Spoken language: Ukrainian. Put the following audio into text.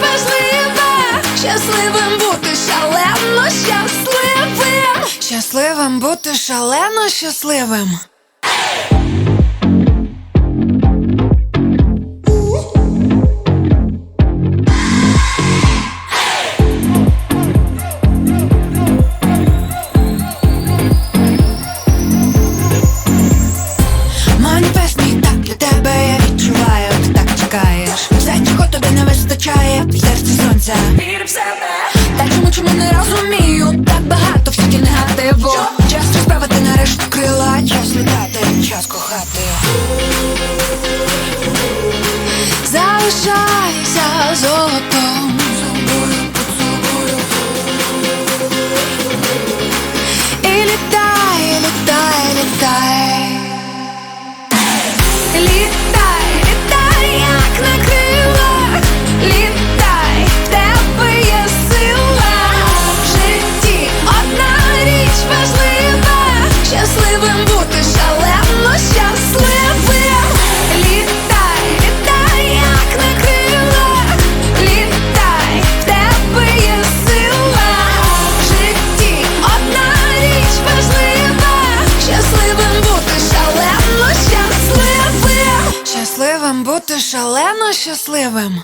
важливе, щасливим бути шалено щасливим, щасливим бути шалено щасливим. Тобі не вистачає, в серці сонця. Вір в себе. Та чому чому не розумію? Так багато всяких негативу. Час розправити нарешті крила, час літати, час кохати. Залишайся золотом. Бути шалено щасливим.